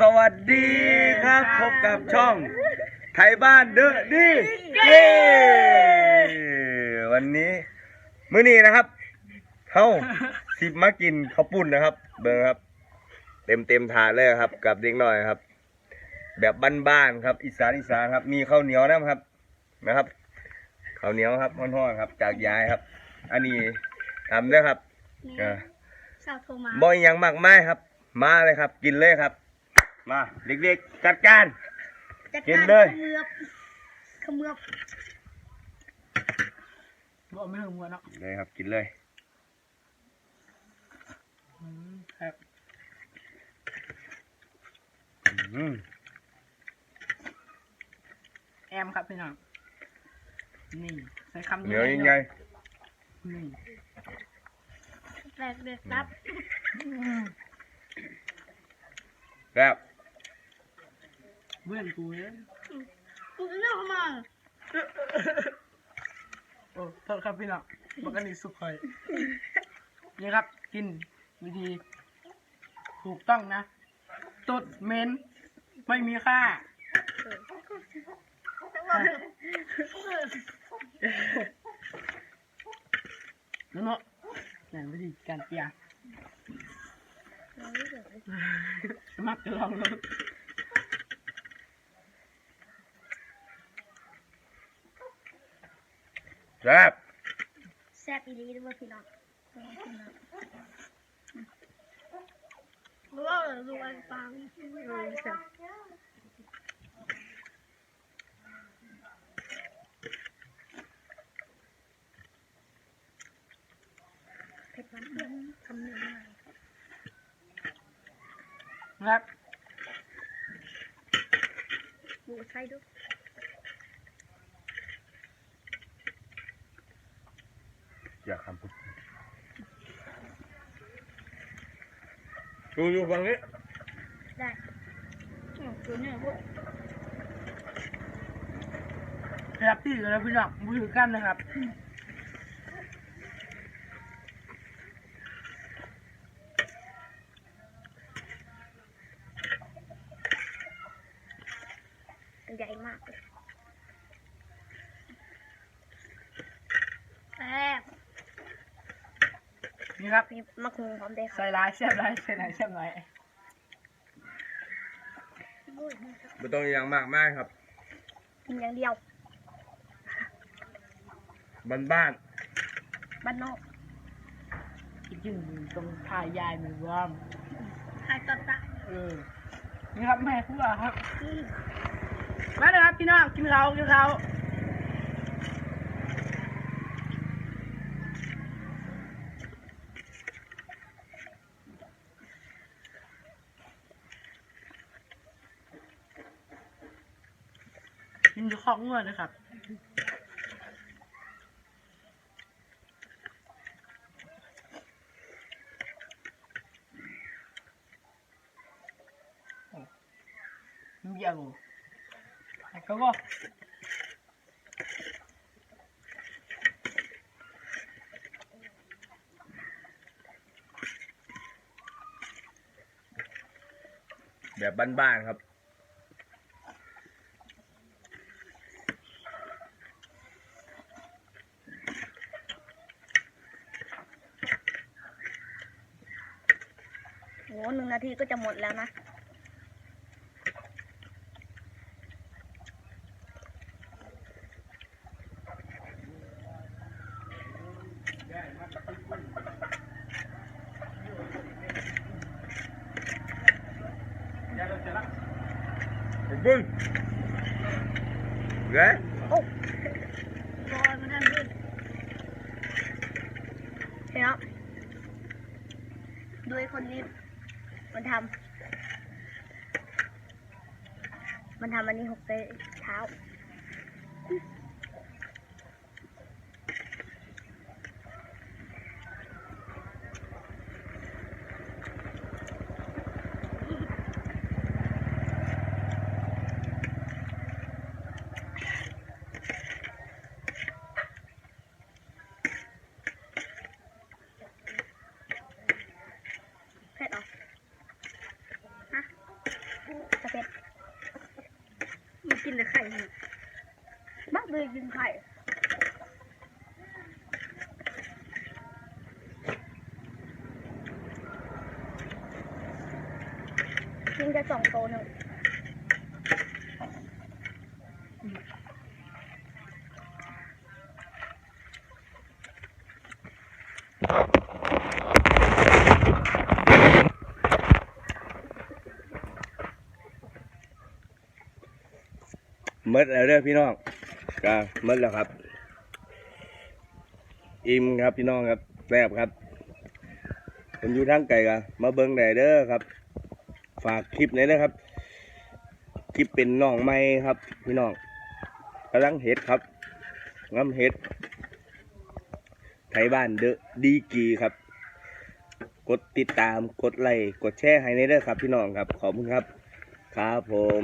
สวัสดีครับ พบกับช่อง ไทยบ้านเดอะดีเย้วันนี้มื้อนี้นะครับเฮ้าสิมากินข้าวปุ้นนะครับ เบิ่งครับ เต็มเต็มๆถาดเลยครับ กับเด็กน้อยครับ แบบบ้านๆครับ อีสานอีสานครับ มีข้าวเหนียวนะครับนะครับข้าวเหนียวครับห่อนๆครับ จากยายครับ อันนี้ทำด้วยครับอ่าสาวโทรมาบ่อยยังมากมายครับ มาเลยครับ กินเลยครับ มา เด็กๆ จัดการ จัดกิกานรเลย ขมือบขมือบบอกไม่ถึงหัวเนาะเลยครับกินเลยอืมครับอืมแอมครับพี่น้องนี่ใส่คำเหนียวยังไงนี่แรกเด็กรับอืมแบบ เพื่อนกูเลยกูจะเลือกเข้ามาโอ้โทษครับพี่น้องบอกกันนี่สุกคอยนี่ครับ กินวิธี ถูกต้องนะตดเหม็นไม่มีค่าเนาะนั่นวิธีการเปียมักจะลองลอง แบบแซ่บอีหลีด้วยพี่น้องรู้ว่ารู้ว่าฟังเออแซ่บเผ็ดมันทำหนึ่งหน่อครับดูใส่ดู อยากทำปุ๊บดูอยู่ฝั่งนี้ได้อืมตัวเนี่ยพวกครับที่อยู่แล้วพี่น้องมือกันนะครับใหญ่มากเลยแซ่บ นี่ครับมีมะคุงพร้อมได้คใส่รับลายแซ่บลายใส่ไหนแซ่บไหนไม่ต้องอยังมากมายครับ กินอย่างเดียวบ้านบ้านนอกคิดถึงตรงทายายเหมือนว่าทายตอนตายเออนี่ครับแม่พูดอะครับมาเลยครับพี่น้องกินเขาวกินเขาว กินอยู่ของเงินนะครับเยี่ยมแล้วก็ๆแบบบ้านๆครับ หหนึ่งนาทีก็จะหมดแล้วนะบึ้งเฮ้ยโอ้บอยมัน มันทำ มันทำอันนี้หกเตเช้าเผ็ดเหรอฮะ สเปดมันกินแต่ไข่นี่บ้าเล ยกินไข่กินแค่สองโตหนึ่งหมดแล้วเด้อพี่น้อง ก็หมดแล้วครับ อิ่มครับพี่น้องครับแซ่บครับผมอยู่ทางไกลกันมาเบิ้งได้เด้อครับ ฝากคลิปหนี้นะครับ คลิปเป็นน้องไม้ครับ พี่น้องกำลังเห็ดครับงำเห็ดไทยบ้านเดอะดีกีครับ กดติดตามกดไลค์กดแชร์ให้ในเด้อครับ พี่น้องครับ ขอบคุณครับ ครับผม